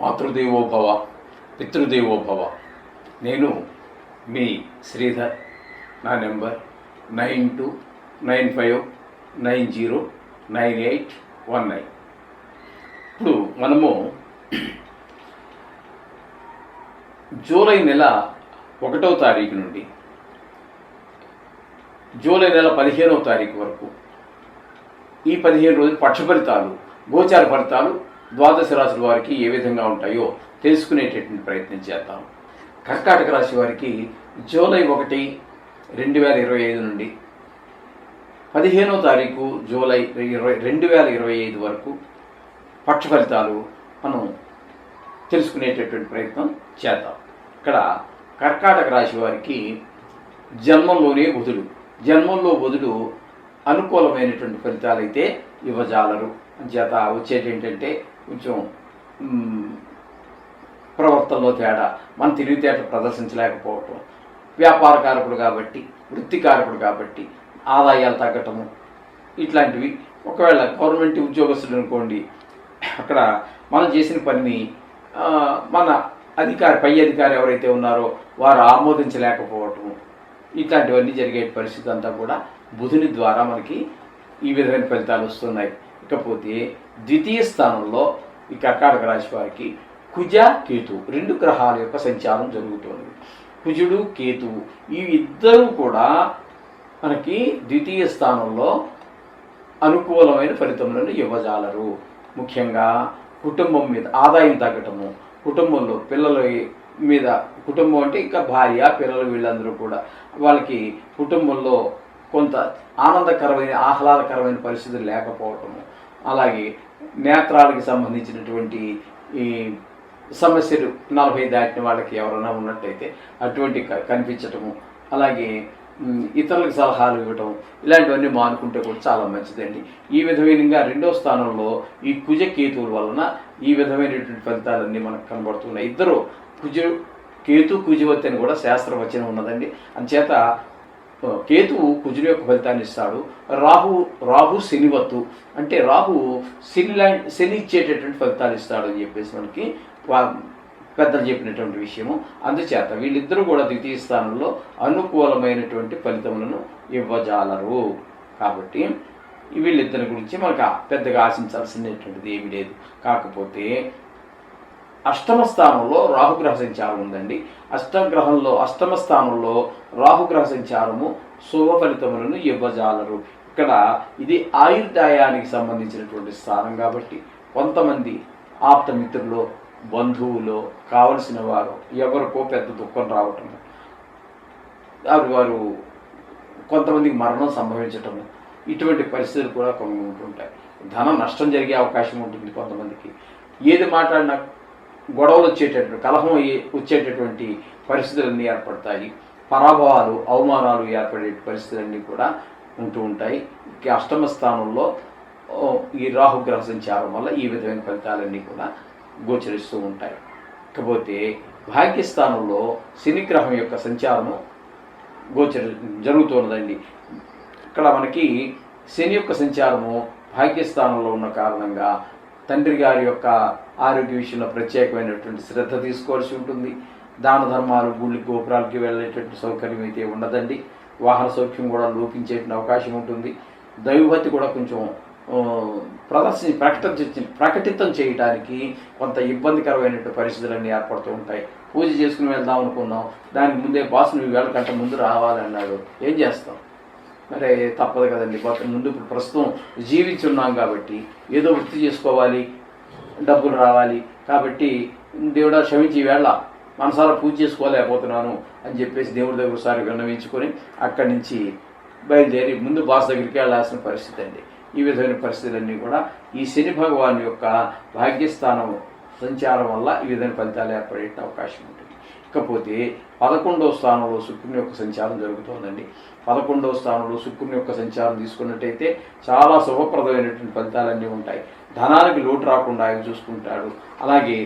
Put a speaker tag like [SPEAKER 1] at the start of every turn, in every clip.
[SPEAKER 1] మాతృదేవోభవ పితృదేవోభవ. నేను మీ శ్రీధర్. నా number nine two nine five nine zero nine eight one nine. ఇప్పుడు మనము జూలై నెల ఒకటో తారీఖు నుండి జూలై నెల పదిహేనవ తారీఖు వరకు ఈ పదిహేను రోజులు పక్ష ఫలితాలు గోచార ఫలితాలు ద్వాదశ రాశుల వారికి ఏ విధంగా ఉంటాయో తెలుసుకునేటటువంటి ప్రయత్నం చేద్దాం. కర్కాటక రాశి వారికి జూలై ఒకటి రెండు వేల ఇరవై ఐదు నుండి పదిహేనో తారీఖు జూలై ఇరవై రెండు వేల ఇరవై ఐదు వరకు పక్ష ఫలితాలు మనం తెలుసుకునేటటువంటి ప్రయత్నం చేద్దాం. ఇక్కడ కర్కాటక రాశి వారికి జన్మంలోనే బుధుడు జన్మంలో బుధుడు అనుకూలమైనటువంటి ఫలితాలైతే అయితే ఇవ్వజాలరు. చేత వచ్చేది ఏంటంటే కొంచెం ప్రవర్తనలో తేడా. మన తెలివితేటలు ప్రదర్శించలేకపోవటం. వ్యాపారకారకుడు కాబట్టి వృత్తికారకుడు కాబట్టి ఆదాయాలు తగ్గటము ఇట్లాంటివి. ఒకవేళ గవర్నమెంట్ ఉద్యోగస్తులు అనుకోండి అక్కడ మనం చేసిన పనిని మన అధికారి పై అధికారి ఎవరైతే ఉన్నారో వారు ఆమోదించలేకపోవటము ఇట్లాంటివన్నీ జరిగే పరిస్థితి అంతా కూడా బుధుని ద్వారా మనకి ఈ విధమైన ఫలితాలు వస్తున్నాయి. ఇకపోతే ద్వితీయ స్థానంలో ఈ కర్కాటక రాశి వారికి కుజ కేతు రెండు గ్రహాల యొక్క సంచారం జరుగుతుంది. కుజుడు కేతు ఈ ఇద్దరు కూడా మనకి ద్వితీయ స్థానంలో అనుకూలమైన ఫలితములను ఇవ్వజాలరు. ముఖ్యంగా కుటుంబం మీద ఆదాయం తగ్గటము కుటుంబంలో పిల్లల మీద కుటుంబం అంటే ఇంకా భార్య పిల్లలు వీళ్ళందరూ కూడా వాళ్ళకి కుటుంబంలో కొంత ఆనందకరమైన ఆహ్లాదకరమైన పరిస్థితులు లేకపోవటము అలాగే నేత్రాలకు సంబంధించినటువంటి ఈ సమస్యలు నలభై దాటిన వాళ్ళకి ఎవరైనా ఉన్నట్టయితే అటువంటి క- కనిపించటము అలాగే ఇతరులకు సలహాలు ఇవ్వటం ఇలాంటివన్నీ మానుకుంటే కూడా చాలా మంచిదండి. ఈ విధమైనగా రెండో స్థానంలో ఈ కుజకేతువుల వలన ఈ విధమైనటువంటి ఫలితాలన్నీ మనకు కనబడుతున్నాయి. ఇద్దరు కుజ కేతు కుజవతి అని కూడా శాస్త్రవచనం ఉన్నదండి. అంచేత కేతువు కుజుని యొక్క ఫలితాన్ని ఇస్తాడు. రాహు రాహు శనివత్తు. అంటే రాహు శని ల్యాండ్ శని ఇచ్చేటటువంటి ఫలితాలు ఇస్తాడు అని చెప్పేసి మనకి వా- పెద్దలు చెప్పినటువంటి విషయము. అందుచేత వీళ్ళిద్దరూ కూడా ద్వితీయ స్థానంలో అనుకూలమైనటువంటి ఫలితములను ఇవ్వజాలరు. కాబట్టి వీళ్ళిద్దరి గురించి మనకు పెద్దగా ఆశించాల్సినటువంటిది ఏమీ లేదు. కాకపోతే అష్టమ స్థానంలో రాహుగ్రహ సంచారం ఉందండి. అష్టగ్రహంలో అష్టమ స్థానంలో రాహుగ్రహ సంచారము శుభ ఫలితములను ఇవ్వజాలరు. ఇక్కడ ఇది ఆయుర్దాయానికి సంబంధించినటువంటి స్థానం కాబట్టి కొంతమంది ఆప్తమిత్రులు బంధువులు కావలసిన వారు ఎవరికో పెద్ద దుఃఖం రావటం వారు వారు కొంతమందికి మరణం సంభవించటము ఇటువంటి పరిస్థితులు కూడా కొన్ని ఉంటుంటాయి ధనం నష్టం జరిగే అవకాశం ఉంటుంది కొంతమందికి. ఏది మాట్లాడినా గొడవలు వచ్చేటటువంటి కలహం వచ్చేటటువంటి పరిస్థితులన్నీ ఏర్పడతాయి. పరాభవాలు అవమానాలు ఏర్పడే పరిస్థితులన్నీ కూడా ఉంటూ ఉంటాయి. అష్టమ స్థానంలో ఈ రాహుగ్రహ సంచారం వల్ల ఈ విధమైన ఫలితాలన్నీ కూడా గోచరిస్తూ ఉంటాయి. కాకపోతే భాగ్యస్థానంలో శని గ్రహం యొక్క సంచారము గోచర జరుగుతున్నదండి ఇక్కడ మనకి శని యొక్క సంచారము భాగ్యస్థానంలో ఉన్న కారణంగా తండ్రి గారి యొక్క ఆరోగ్య విషయంలో ప్రత్యేకమైనటువంటి శ్రద్ధ తీసుకోవాల్సి ఉంటుంది. దాన ధర్మాలు గుళ్ళకి గోపురాలకి వెళ్ళేటటువంటి సౌకర్యం అయితే ఉండదండి. వాహన సౌఖ్యం కూడా లోపించే అవకాశం ఉంటుంది. దైవభక్తి కూడా కొంచెం ప్రదర్శన ప్రకటించ ప్రకటితం చేయడానికి కొంత ఇబ్బందికరమైనటువంటి పరిస్థితులన్నీ ఏర్పడుతూ ఉంటాయి. పూజ చేసుకుని వెళ్దాం అనుకున్నాం. దానికి ముందే బాస్ నువ్వు వేళ కంటే ముందు రావాలన్నాడు. ఏం చేస్తాం? మరి తప్పదు కదండి. ముందు ఇప్పుడు ప్రస్తుతం జీవించి ఉన్నాం కాబట్టి ఏదో వృత్తి చేసుకోవాలి డబ్బులు రావాలి. కాబట్టి దేవుడా క్షమించి వేళ మనసారా పూజ చేసుకోలేకపోతున్నాను అని చెప్పేసి దేవుడి దగ్గర ఒకసారి విన్నవించుకొని అక్కడి నుంచి బయలుదేరి ముందు బాస్ దగ్గరికి వెళ్ళాల్సిన పరిస్థితి అండి. ఈ విధమైన పరిస్థితులన్నీ కూడా ఈ శని భగవాన్ యొక్క భాగ్యస్థానం సంచారం వల్ల ఈ విధమైన ఫలితాలు ఏర్పడే అవకాశం ఉంటుంది. ఇకపోతే పదకొండవ స్థానంలో శుక్రుని యొక్క సంచారం జరుగుతోందండి. పదకొండవ స్థానంలో శుక్రుని యొక్క సంచారం తీసుకున్నట్టయితే చాలా శుభప్రదమైనటువంటి ఫలితాలన్నీ ఉంటాయి. ధనానికి లోటు రాకుండా ఆయన చూసుకుంటాడు. అలాగే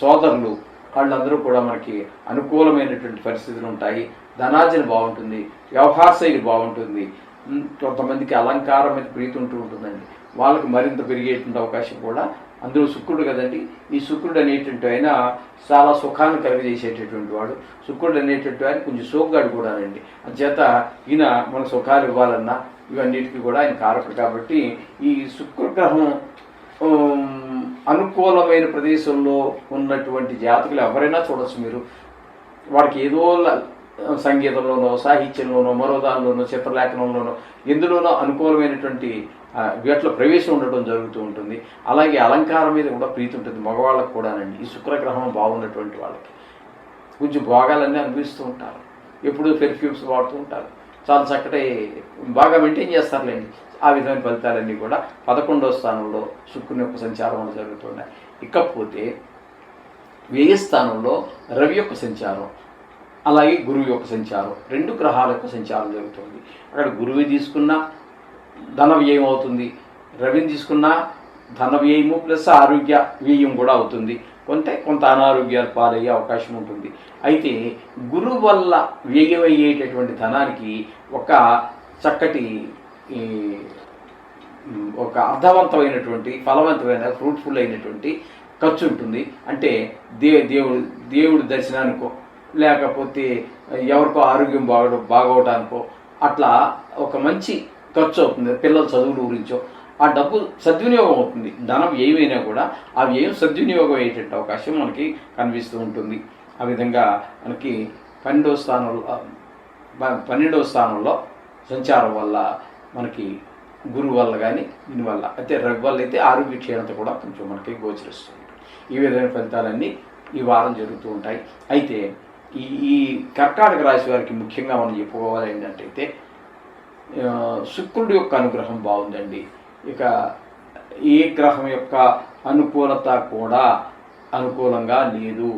[SPEAKER 1] సోదరులు వాళ్ళందరూ కూడా మనకి అనుకూలమైనటువంటి పరిస్థితులు ఉంటాయి. ధనార్జన బాగుంటుంది. వ్యవహార శైలి బాగుంటుంది. కొంతమందికి అలంకారం మీద ప్రీతి ఉంటూ ఉంటుందండి. వాళ్ళకి మరింత పెరిగేటువంటి అవకాశం కూడా అందులో శుక్రుడు కదండి. ఈ శుక్రుడు అనేటువంటి ఆయన చాలా సుఖాన్ని కలుగజేసేటటువంటి వాడు. శుక్రుడు అనేటువంటి ఆయన కొంచెం సోగ్గాడు కూడానండి అంచేత ఈయన మన సుఖాలు ఇవ్వాలన్నా ఇవన్నిటికీ కూడా ఆయన కారకుడు. కాబట్టి ఈ శుక్రగ్రహం అనుకూలమైన ప్రదేశంలో ఉన్నటువంటి జాతకులు ఎవరైనా చూడొచ్చు మీరు. వాడికి ఏదో సంగీతంలోనో సాహిత్యంలోనో మరో దానిలోనో చిత్రలేఖనంలోనో ఎందులోనో అనుకూలమైనటువంటి వీటిలో ప్రవేశం ఉండటం జరుగుతూ ఉంటుంది. అలాగే అలంకారం మీద కూడా ప్రీతి ఉంటుంది మగవాళ్ళకు కూడానండి. ఈ శుక్రగ్రహం బాగున్నటువంటి వాళ్ళకి. కొంచెం భోగాలన్నీ అనిపిస్తూ ఉంటారు. ఎప్పుడూ పెర్ఫ్యూమ్స్ వాడుతూ ఉంటారు. చాలా చక్కటి బాగా మెయింటైన్ చేస్తారులేండి. ఆ విధమైన ఫలితాలన్నీ కూడా పదకొండవ స్థానంలో శుక్రుని యొక్క సంచారం వల్ల జరుగుతున్నాయి ఇకపోతే వ్యయ స్థానంలో రవి యొక్క సంచారం. అలాగే గురువు యొక్క సంచారం. రెండు గ్రహాల యొక్క సంచారం జరుగుతుంది. అక్కడ గురువు తీసుకున్నా ధన వ్యయం అవుతుంది. రవిని తీసుకున్నా ధన వ్యయము ప్లస్ ఆరోగ్య వ్యయం కూడా అవుతుంది. కొంత కొంత అనారోగ్యాలు పాలయ్యే అవకాశం ఉంటుంది. అయితే గురువు వల్ల వ్యయం అయ్యేటటువంటి ధనానికి ఒక చక్కటి ఈ, ఒక అర్థవంతమైనటువంటి ఫలవంతమైన ఫ్రూట్ఫుల్ అయినటువంటి ఖర్చు ఉంటుంది. అంటే దే దేవుడు దేవుడి దర్శనానికో లేకపోతే ఎవరికో ఆరోగ్యం బాగ బాగోవటానికో అట్లా ఒక మంచి ఖర్చు అవుతుంది. పిల్లల చదువుల గురించో. ఆ డబ్బు సద్వినియోగం అవుతుంది. ధనం ఏమైనా కూడా ఆ వ్యయం సద్వినియోగం అయ్యేటట్టు అవకాశం మనకి కనిపిస్తూ ఉంటుంది. ఆ విధంగా మనకి పన్నెండవ స్థానంలో పన్నెండవ స్థానంలో సంచారం వల్ల మనకి గురువు వల్ల కానీ దీని వల్ల అయితే రవి వల్ల అయితే ఆరోగ్య క్షీణత కూడా కొంచెం మనకి గోచరిస్తుంది. ఈ విధమైన ఫలితాలన్నీ ఈ వారం జరుగుతూ ఉంటాయి. అయితే ఈ ఈ కర్కాటక రాశి వారికి ముఖ్యంగా మనం చెప్పుకోవాలి ఏంటంటే శుక్రుడి యొక్క అనుగ్రహం బాగుందండి. ఇక ఏ గ్రహం యొక్క అనుకూలత కూడా అనుకూలంగా లేదు.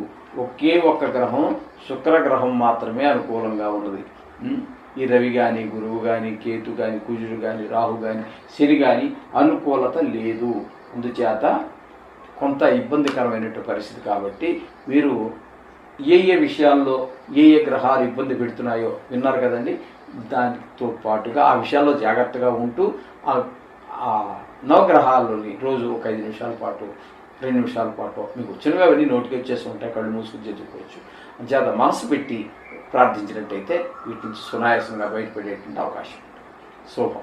[SPEAKER 1] ఒకే ఒక్క గ్రహం శుక్రగ్రహం మాత్రమే అనుకూలంగా ఉన్నది. ఈ రవి కానీ గురువు కానీ కేతు కానీ కుజుడు కానీ రాహు కానీ శని కానీ అనుకూలత లేదు. అందుచేత కొంత ఇబ్బందికరమైనటువంటి పరిస్థితి కాబట్టి మీరు ఏ ఏ విషయాల్లో ఏ ఏ గ్రహాలు ఇబ్బంది పెడుతున్నాయో విన్నారు కదండి. దానితో పాటుగా ఆ విషయాల్లో జాగ్రత్తగా ఉంటూ ఆ నవగ్రహాల్లోని రోజు ఒక ఐదు నిమిషాల పాటు రెండు నిమిషాల పాటు మీకు వచ్చినవి అవన్నీ నోటికి వచ్చేసి ఉంటాయి. కళ్ళు మూసుకుని చదువుకోవచ్చు. అంచేత మనసు పెట్టి ప్రార్థించినట్టయితే వీటి నుంచి సునాయాసంగా బయటపడేటువంటి అవకాశం ఉంటుంది. శుభం.